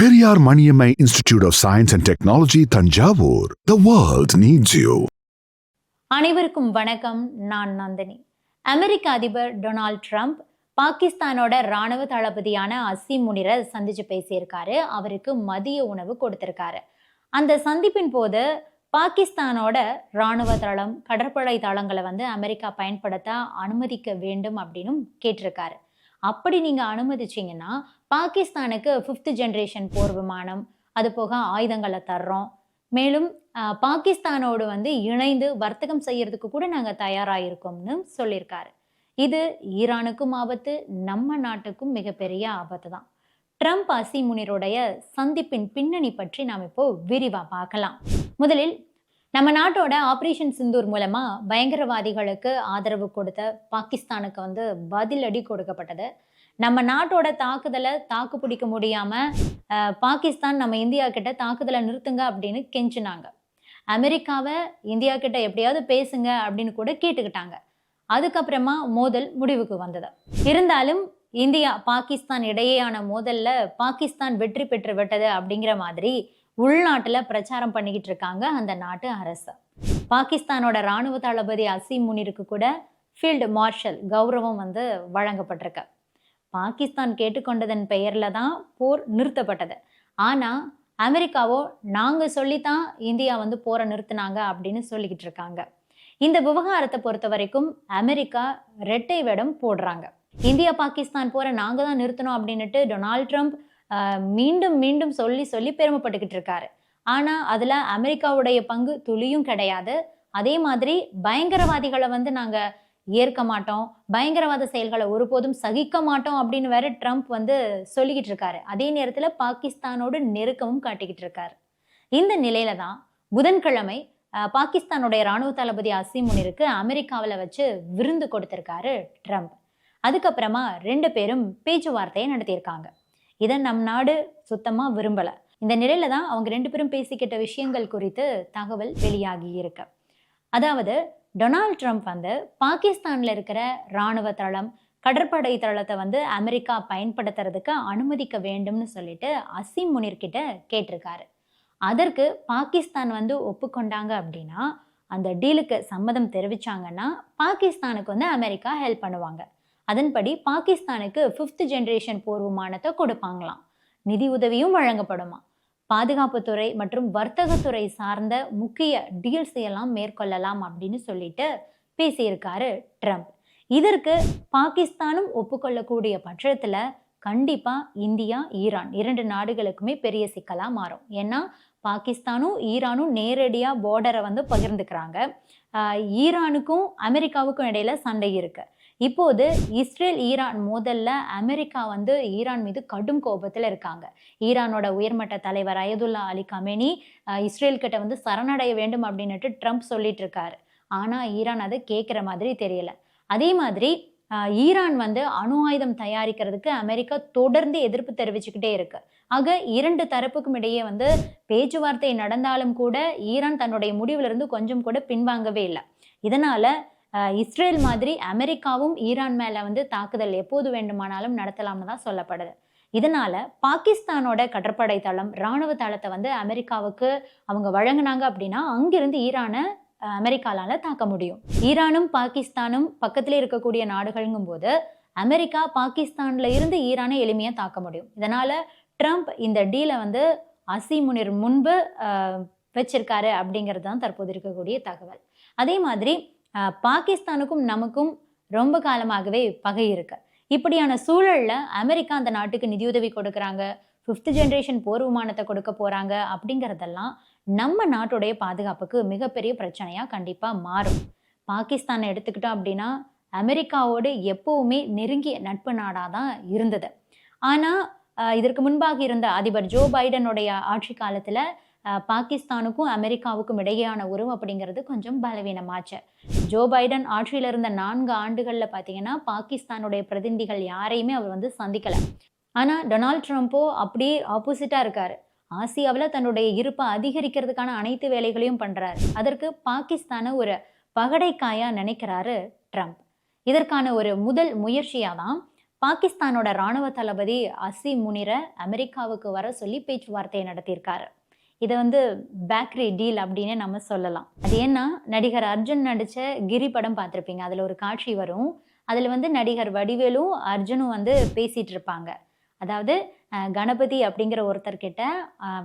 Periyar Maniammai Institute of Science and Technology, Tanjavur. The world needs you. அனைவருக்கும் வணக்கம். நான் நந்தினி. அமெரிக்க அதிபர் டொனால்ட் ட்ரம்ப் பாகிஸ்தானோட ராணுவ தளபதியான அசீம் முனிரை சந்திச்சு பேசியிருக்காரு. அவருக்கு மதிய உணவு கொடுத்திருக்காரு. அந்த சந்திப்பின் போது பாகிஸ்தானோட ராணுவ தளம் கடற்படை தளங்களை வந்து அமெரிக்கா பயன்படுத்த அனுமதிக்க வேண்டும் அப்படின்னும் கேட்டிருக்காரு. அப்படி நீங்கள் அனுமதிச்சீங்கன்னா பாகிஸ்தானுக்கு ஃபிஃப்த் ஜென்ரேஷன் போர் விமானம் அது போக ஆயுதங்களை தர்றோம். மேலும் பாகிஸ்தானோடு வந்து இணைந்து வர்த்தகம் செய்யறதுக்கு கூட நாங்கள் தயாராக இருக்கோம்னு சொல்லியிருக்காரு. இது ஈரானுக்கும் ஆபத்து நம்ம நாட்டுக்கும் மிகப்பெரிய ஆபத்து தான். ட்ரம்ப் அசி முனிருடைய சந்திப்பின் பின்னணி பற்றி நாம் இப்போ விரிவாக பார்க்கலாம். முதலில் நம்ம நாட்டோட ஆப்ரேஷன் சிந்தூர் மூலமா பயங்கரவாதிகளுக்கு ஆதரவு கொடுத்த பாகிஸ்தானுக்கு வந்து பதிலடி கொடுக்கப்பட்டது. நம்ம நாட்டோட தாக்குதலை தாக்கு பிடிக்க முடியாம பாகிஸ்தான் நம்ம இந்தியா கிட்ட தாக்குதலை நிறுத்துங்க அப்படின்னு கெஞ்சினாங்க. அமெரிக்காவை இந்தியா கிட்ட எப்படியாவது பேசுங்க அப்படின்னு கூட கேட்டுக்கிட்டாங்க. அதுக்கப்புறமா மோதல் முடிவுக்கு வந்தது. இருந்தாலும் இந்தியா பாகிஸ்தான் இடையேயான மோதலில் பாகிஸ்தான் வெற்றி பெற்று விட்டது அப்படிங்கிற மாதிரி உள்நாட்டில் பிரச்சாரம் பண்ணிக்கிட்டு இருக்காங்க அந்த நாட்டு அரசு. பாகிஸ்தானோட ராணுவ தளபதி அசீம் முனிருக்கு கூட ஃபீல்டு மார்ஷல் கௌரவம் வந்து வழங்கப்பட்டிருக்கு. பாகிஸ்தான் கேட்டுக்கொண்டதன் பெயரில் தான் போர் நிறுத்தப்பட்டது. ஆனால் அமெரிக்காவோ நாங்கள் சொல்லித்தான் இந்தியா வந்து போரை நிறுத்தினாங்க அப்படின்னு சொல்லிக்கிட்டு இருக்காங்க. இந்த விவகாரத்தை பொறுத்த வரைக்கும் அமெரிக்கா ரெட்டை வேடம் போடுறாங்க. இந்தியா பாகிஸ்தான் போரை நாங்கள் தான் நிறுத்தணும் அப்படின்னுட்டு டொனால்ட் ட்ரம்ப் மீண்டும் மீண்டும் சொல்லி சொல்லி பெருமைப்பட்டுக்கிட்டு இருக்காரு. ஆனால் அதில் அமெரிக்காவுடைய பங்கு துளியும் கிடையாது. அதே மாதிரி பயங்கரவாதிகளை வந்து நாங்கள் ஏற்க மாட்டோம். பயங்கரவாத செயல்களை ஒருபோதும் சகிக்க மாட்டோம் அப்படின்னு வேற ட்ரம்ப் வந்து சொல்லிக்கிட்டு இருக்காரு. அதே நேரத்தில் பாகிஸ்தானோடு நெருக்கமும் காட்டிக்கிட்டு இருக்காரு. இந்த நிலையில தான் புதன்கிழமை பாகிஸ்தானுடைய ராணுவ தளபதி அசீம் முனிருக்கு அமெரிக்காவில் வச்சு விருந்து கொடுத்திருக்காரு ட்ரம்ப். அதுக்கப்புறமா ரெண்டு பேரும் பேச்சுவார்த்தையை நடத்தியிருக்காங்க. இதை நம் நாடு சுத்தமாக விரும்பல. இந்த நிலையில தான் அவங்க ரெண்டு பேரும் பேசிக்கிட்ட விஷயங்கள் குறித்து தகவல் வெளியாகி இருக்கு. அதாவது டொனால்ட் ட்ரம்ப் வந்து பாகிஸ்தானில் இருக்கிற ராணுவ தளம் கடற்படை தளத்தை வந்து அமெரிக்கா பயன்படுத்துறதுக்கு அனுமதிக்க வேண்டும்னு சொல்லிட்டு அசீம் முனிர்கிட்ட கேட்டிருக்காரு. அதற்கு பாகிஸ்தான் வந்து ஒப்புக்கொண்டாங்க அப்படின்னா அந்த டீலுக்கு சம்மதம் தெரிவிச்சாங்கன்னா பாகிஸ்தானுக்கு வந்து அமெரிக்கா ஹெல்ப் பண்ணுவாங்க. அதன்படி பாகிஸ்தானுக்கு ஃபிஃப்த் ஜெனரேஷன் போர் விமானத்தை கொடுப்பாங்களாம். நிதி உதவியும் வழங்கப்படுமா? பாதுகாப்புத்துறை மற்றும் வர்த்தகத்துறை சார்ந்த முக்கிய டீல்ஸ் எல்லாம் மேற்கொள்ளலாம் அப்படின்னு சொல்லிட்டு பேசியிருக்காரு ட்ரம்ப். இதற்கு பாகிஸ்தானும் ஒப்புக்கொள்ளக்கூடிய பட்சத்தில் கண்டிப்பாக இந்தியா ஈரான் இரண்டு நாடுகளுக்குமே பெரிய சிக்கலாக மாறும். ஏன்னா பாகிஸ்தானும் ஈரானும் நேரடியாக பார்டரை வந்து பகிர்ந்துக்கிறாங்க. ஈரானுக்கும் அமெரிக்காவுக்கும் இடையில சண்டை இருக்குது இப்போது இஸ்ரேல் ஈரான் மோதல்ல அமெரிக்கா வந்து ஈரான் மீது கடும் கோபத்தில் இருக்காங்க. ஈரானோட உயர்மட்ட தலைவர் அயதுல்லா அலி கமேனி இஸ்ரேல் கிட்ட வந்து சரணடைய வேண்டும் அப்படின்னுட்டு ட்ரம்ப் சொல்லிட்டு இருக்காரு. ஆனா ஈரான் அதை கேட்குற மாதிரி தெரியல. அதே மாதிரி ஈரான் வந்து அணு ஆயுதம் தயாரிக்கிறதுக்கு அமெரிக்கா தொடர்ந்து எதிர்ப்பு தெரிவிச்சுக்கிட்டே இருக்கு. ஆக இரண்டு தரப்புக்கும் இடையே வந்து பேச்சுவார்த்தை நடந்தாலும் கூட ஈரான் தன்னுடைய முடிவிலிருந்து கொஞ்சம் கூட பின்வாங்கவே இல்லை. இதனால இஸ்ரேல் மாதிரி அமெரிக்காவும் ஈரான் மேலே வந்து தாக்குதல் எப்போது வேண்டுமானாலும் நடத்தலாம்னு தான் சொல்லப்படுது. இதனால பாகிஸ்தானோட கடற்படை தளம் ராணுவ தளத்தை வந்து அமெரிக்காவுக்கு அவங்க வழங்கினாங்க அப்படின்னா அங்கிருந்து ஈரானை அஹ், அமெரிக்காலால தாக்க முடியும். ஈரானும் பாகிஸ்தானும் பக்கத்துல இருக்கக்கூடிய நாடுகள்ங்கும் போது அமெரிக்கா பாகிஸ்தான்ல இருந்து ஈரானை எளிமையாக தாக்க முடியும். இதனால ட்ரம்ப் இந்த டீலை வந்து அசிமுனிர் முன்பு வச்சிருக்காரு அப்படிங்கிறது தான் தற்போது இருக்கக்கூடிய தகவல். அதே மாதிரி பாகிஸ்தானுக்கும் நமக்கும் ரொம்ப காலமாகவே பகை இருக்கு. இப்படியான சூழலில் அமெரிக்கா அந்த நாட்டுக்கு நிதியுதவி கொடுக்குறாங்க ஃபிஃப்த் ஜென்ரேஷன் போர் விமானத்தை கொடுக்க போகிறாங்க அப்படிங்கிறதெல்லாம் நம்ம நாட்டுடைய பாதுகாப்புக்கு மிகப்பெரிய பிரச்சனையாக கண்டிப்பாக மாறும். பாகிஸ்தானை எடுத்துக்கிட்டோம் அப்படின்னா அமெரிக்காவோடு எப்போவுமே நெருங்கிய நட்பு நாடாக தான் இருந்தது. ஆனால் இதற்கு முன்பாக இருந்த அதிபர் ஜோ பைடனுடைய ஆட்சி காலத்தில் பாகிஸ்தானுக்கும் அமெரிக்காவுக்கும் இடையேயான உறவு அப்படிங்கிறது கொஞ்சம் பலவீனமாச்சு. ஜோ பைடன் ஆட்சியில் இருந்த நான்கு ஆண்டுகளில் பார்த்தீங்கன்னா பாகிஸ்தானுடைய பிரதிநிதிகள் யாரையுமே அவர் வந்து சந்திக்கலை. ஆனால் டொனால்ட் ட்ரம்ப்போ அப்படியே ஆப்போசிட்டாக இருக்கார். ஆசியாவில் தன்னுடைய இருப்பை அதிகரிக்கிறதுக்கான அனைத்து வேலைகளையும் பண்ணுறாரு அதற்கு பாகிஸ்தானை ஒரு பகடைக்காயாக நினைக்கிறாரு ட்ரம்ப். இதற்கான ஒரு முதல் முயற்சியாக தான் பாகிஸ்தானோட ராணுவ தளபதி அசி முனிரை அமெரிக்காவுக்கு வர சொல்லி பேச்சுவார்த்தையை நடத்தியிருக்காரு. இதை வந்து பேக்கரி டீல் அப்படின்னு நம்ம சொல்லலாம். அது ஏன்னா நடிகர் அர்ஜுன் நடித்த கிரி படம் பார்த்துருப்பீங்க. அதில் ஒரு காட்சி வரும். அதில் வந்து நடிகர் வடிவேலும் அர்ஜுனும் வந்து பேசிகிட்டு இருப்பாங்க அதாவது கணபதி அப்படிங்கிற ஒருத்தர்கிட்ட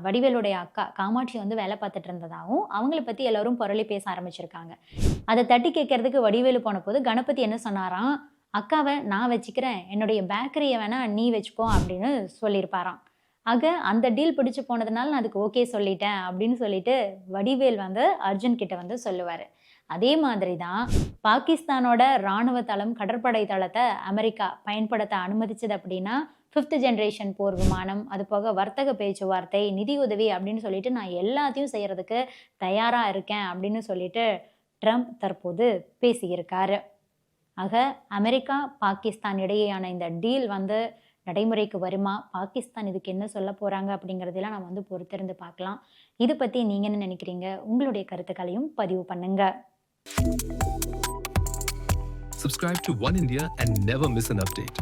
வடிவேலுடைய அக்கா காமாட்சி வந்து வேலை பார்த்துட்டு இருந்ததாகவும் அவங்கள பற்றி எல்லோரும் புரளி பேச ஆரம்பிச்சிருக்காங்க. அதை தட்டி கேட்கறதுக்கு வடிவேலு போன போது கணபதி என்ன சொன்னாராம்? அக்காவை நான் வச்சுக்கிறேன். என்னுடைய பேக்கரியை வேணால் நீ வச்சுக்கோ அப்படின்னு சொல்லியிருப்பாராம். ஆக அந்த டீல் பிடிச்சு போனதுனால நான் அதுக்கு ஓகே சொல்லிட்டேன் அப்படின்னு சொல்லிட்டு வடிவேல் வந்து அர்ஜுன் கிட்ட வந்து சொல்லுவார். அதே மாதிரி தான் பாகிஸ்தானோட இராணுவ தளம் கடற்படை தளத்தை அமெரிக்கா பயன்படுத்த அனுமதிச்சது அப்படின்னா ஃபிஃப்த் ஜென்ரேஷன் போர் விமானம் அது போக வர்த்தக பேச்சுவார்த்தை நிதி உதவி அப்படின்னு சொல்லிட்டு நான் எல்லாத்தையும் செய்கிறதுக்கு தயாராக இருக்கேன் அப்படின்னு சொல்லிட்டு ட்ரம்ப் தற்போது பேசியிருக்காரு. ஆக அமெரிக்கா பாகிஸ்தான் இடையேயான இந்த டீல் வந்து நடைமுறைக்கு வருமா? பாகிஸ்தான் இதுக்கு என்ன சொல்ல போகிறாங்க அப்படிங்கிறதெல்லாம் நம்ம வந்து பொறுத்திருந்து பார்க்கலாம். இது பற்றி நீங்கள் என்ன நினைக்கிறீங்க? உங்களுடைய கருத்துக்களையும் பதிவு பண்ணுங்க. Subscribe to One India and never miss an update.